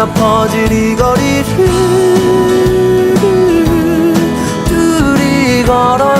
울려 퍼질 이 거리를 둘이 걸어